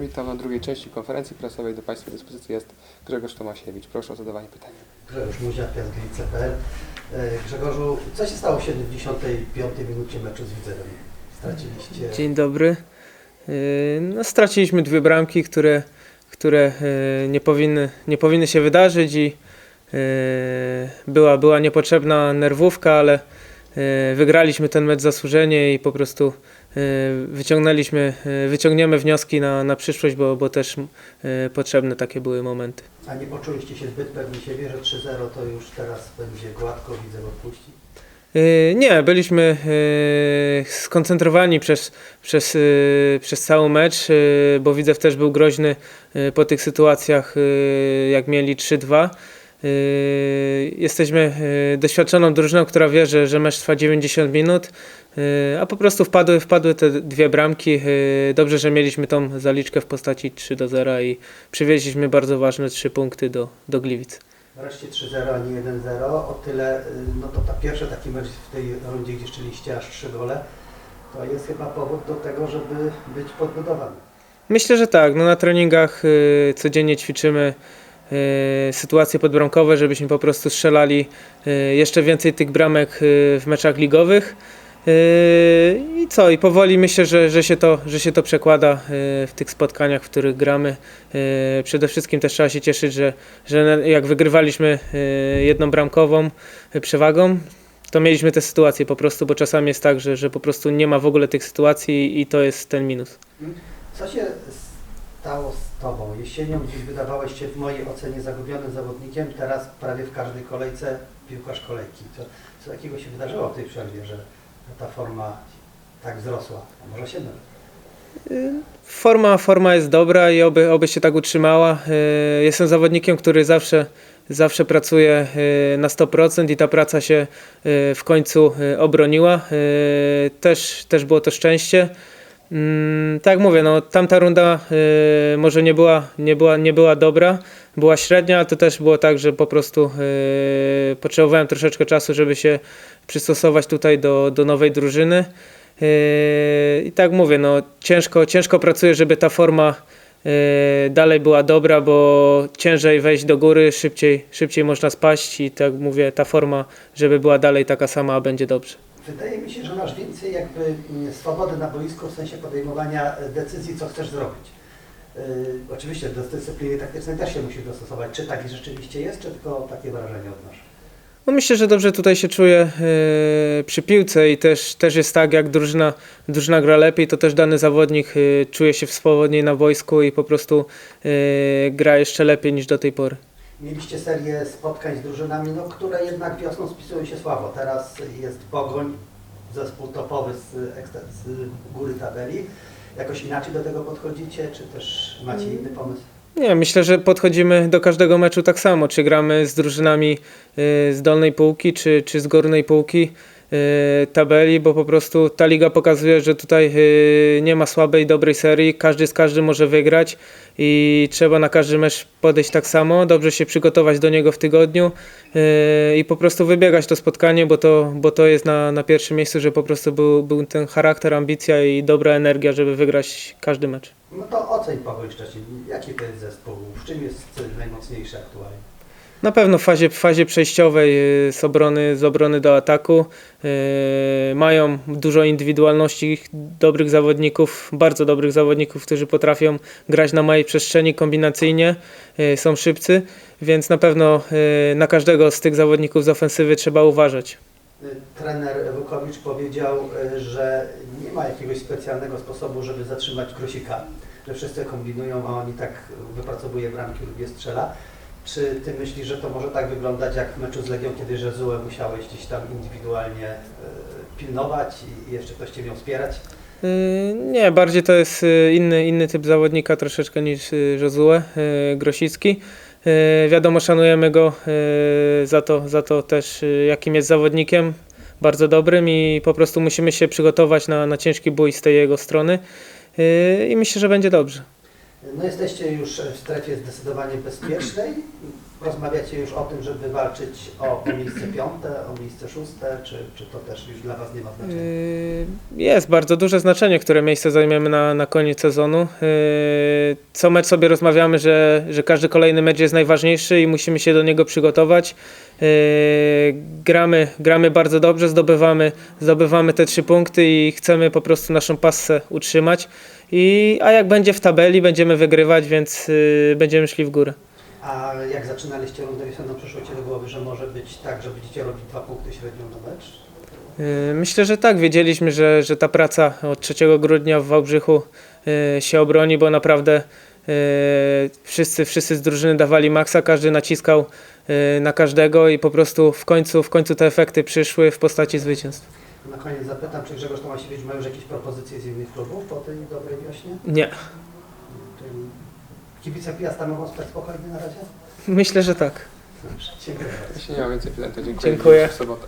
witam na drugiej części konferencji prasowej. Do Państwa dyspozycji jest Grzegorz Tomasiewicz. Proszę o zadawanie pytania. Grzegorz Muzia, Piast.pl. Grzegorzu, co się stało w 75 minucie meczu z Widzewem? Straciliście... Dzień dobry. Yy, No, straciliśmy dwie bramki, które, które yy, nie, powinny, nie powinny się wydarzyć i była, była niepotrzebna nerwówka, ale wygraliśmy ten mecz zasłużenie i po prostu wyciągnęliśmy, yy, wyciągniemy wnioski na, na przyszłość, bo, bo też yy, potrzebne takie były momenty. A nie poczuliście się zbyt pewni siebie, że 3-0 to już teraz będzie gładko, Widzew odpuści? Nie, byliśmy skoncentrowani przez, przez, przez cały mecz, bo Widzew też był groźny po tych sytuacjach, jak mieli 3-2. Yy, Jesteśmy yy, doświadczoną drużyną, która wie, że, że mecz trwa 90 minut, yy, a po prostu wpadły, wpadły te dwie bramki. Dobrze, że mieliśmy tą zaliczkę w postaci 3 do 0 i przywieźliśmy bardzo ważne trzy punkty do, do Gliwic. Wreszcie 3-0, a nie 1-0. O tyle, no to ta pierwszy taki mecz w tej rundzie, gdzie szczeliście aż 3 gole, to jest chyba powód do tego, żeby być podbudowany. Myślę, że tak. No na treningach codziennie ćwiczymy sytuacje podbramkowe, żebyśmy po prostu strzelali y, jeszcze więcej tych bramek y, w meczach ligowych. Y, I co? I powoli myślę, że, że, się to, że się to przekłada y, w tych spotkaniach, w których gramy. Y, Przede wszystkim też trzeba się cieszyć, że, że jak wygrywaliśmy y, jedną bramkową y, przewagą, to mieliśmy te sytuacje po prostu, bo czasami jest tak, że, że po prostu nie ma w ogóle tych sytuacji i to jest ten minus. Co się stało z Tobą? Jesienią dziś wydawałeś się w mojej ocenie zagubionym zawodnikiem, teraz prawie w każdej kolejce piłkarz kolejki. Co, co takiego się wydarzyło w tej przerwie, że ta forma tak wzrosła? A może się mylę? Forma, forma jest dobra i oby, oby się tak utrzymała. Y, Jestem zawodnikiem, który zawsze, zawsze pracuje y, na 100% i ta praca się y, w końcu obroniła. Też, też było to szczęście. Mm, Tak mówię, no, tamta runda y, może nie była, nie, była, nie była dobra, była średnia, ale to też było tak, że po prostu y, potrzebowałem troszeczkę czasu, żeby się przystosować tutaj do, do nowej drużyny. Yy, I tak mówię, no ciężko, ciężko pracuję, żeby ta forma yy, dalej była dobra, bo ciężej wejść do góry, szybciej, szybciej można spaść i tak mówię, ta forma, żeby była dalej taka sama, będzie dobrze. Wydaje mi się, że masz więcej jakby mm, swobody na boisku w sensie podejmowania e, decyzji, co chcesz zrobić. Yy, oczywiście do dyscypliny taktycznej też się musisz dostosować. Czy tak rzeczywiście jest, czy tylko takie wrażenie odnoszę? No myślę, że dobrze tutaj się czuję yy, przy piłce i też, też jest tak, jak drużyna, drużyna gra lepiej, to też dany zawodnik yy, czuje się swobodniej na boisku i po prostu yy, gra jeszcze lepiej niż do tej pory. Mieliście serię spotkań z drużynami, no, które jednak wiosną spisują się słabo. Teraz jest Pogoń, zespół topowy z, z góry tabeli. Jakoś inaczej do tego podchodzicie, czy też macie inny pomysł? Nie, myślę, że podchodzimy do każdego meczu tak samo. Czy gramy z drużynami y, z dolnej półki, czy, czy z górnej półki tabeli, bo po prostu ta liga pokazuje, że tutaj y, nie ma słabej, dobrej serii. Każdy z każdym może wygrać i trzeba na każdy mecz podejść tak samo, dobrze się przygotować do niego w tygodniu y, i po prostu wybiegać to spotkanie, bo to, bo to jest na, na pierwszym miejscu, że po prostu był, był ten charakter, ambicja i dobra energia, żeby wygrać każdy mecz. No to oceń Pogoń Szczecin. Jaki to jest zespół? W czym jest najmocniejszy aktualnie? Na pewno w fazie, w fazie przejściowej y, z obrony, z obrony do ataku y, mają dużo indywidualności, dobrych zawodników, bardzo dobrych zawodników, którzy potrafią grać na małej przestrzeni kombinacyjnie, y, są szybcy, więc na pewno na każdego z tych zawodników z ofensywy trzeba uważać. Trener Wukowicz powiedział, że nie ma jakiegoś specjalnego sposobu, żeby zatrzymać Grosika, że wszyscy kombinują, a oni tak wypracowuje bramki lub je strzela. Czy ty myślisz, że to może tak wyglądać jak w meczu z Legią, kiedy Żezułę musiałeś gdzieś tam indywidualnie y, pilnować i jeszcze ktoś cię miał wspierać? Y, Nie, bardziej to jest y, inny, inny typ zawodnika troszeczkę niż Josue y, Grosicki. Wiadomo, szanujemy go za to, za to też, jakim jest zawodnikiem, bardzo dobrym i po prostu musimy się przygotować na, na ciężki bój z tej jego strony i myślę, że będzie dobrze. No jesteście już w strefie zdecydowanie bezpiecznej. Rozmawiacie już o tym, żeby walczyć o, miejsce piąte, o miejsce szóste, czy, czy to też już dla Was nie ma znaczenia? Yy, Jest bardzo duże znaczenie, które miejsce zajmiemy na, na koniec sezonu. Yy, Co mecz sobie rozmawiamy, że, że każdy kolejny mecz jest najważniejszy i musimy się do niego przygotować. Yy, Gramy, gramy bardzo dobrze, zdobywamy, zdobywamy te trzy punkty i chcemy po prostu naszą passę utrzymać. I, a jak będzie w tabeli, będziemy wygrywać, więc będziemy szli w górę. A jak zaczynaliście rundę wiosenną, przyszło Ci do głowy, że może być tak, że będziecie robić dwa punkty średnią na mecz? Yy, Myślę, że tak. Wiedzieliśmy, że, że ta praca od 3 grudnia w Wałbrzychu yy, się obroni, bo naprawdę yy, wszyscy, wszyscy z drużyny dawali maksa, każdy naciskał na każdego i po prostu w końcu, w końcu te efekty przyszły w postaci zwycięstw. Na koniec zapytam, czy Grzegorz Tomasiewicz ma już jakieś propozycje z innych klubów po tej dobrej wiośnie? Nie, Czyli kibice Piasta mogą spać spokojnie na razie? myślę, że tak. Dobrze, dziękuję bardzo. Jeśli nie ma więcej pytań, to dziękuję. Dziękuję. W sobotę.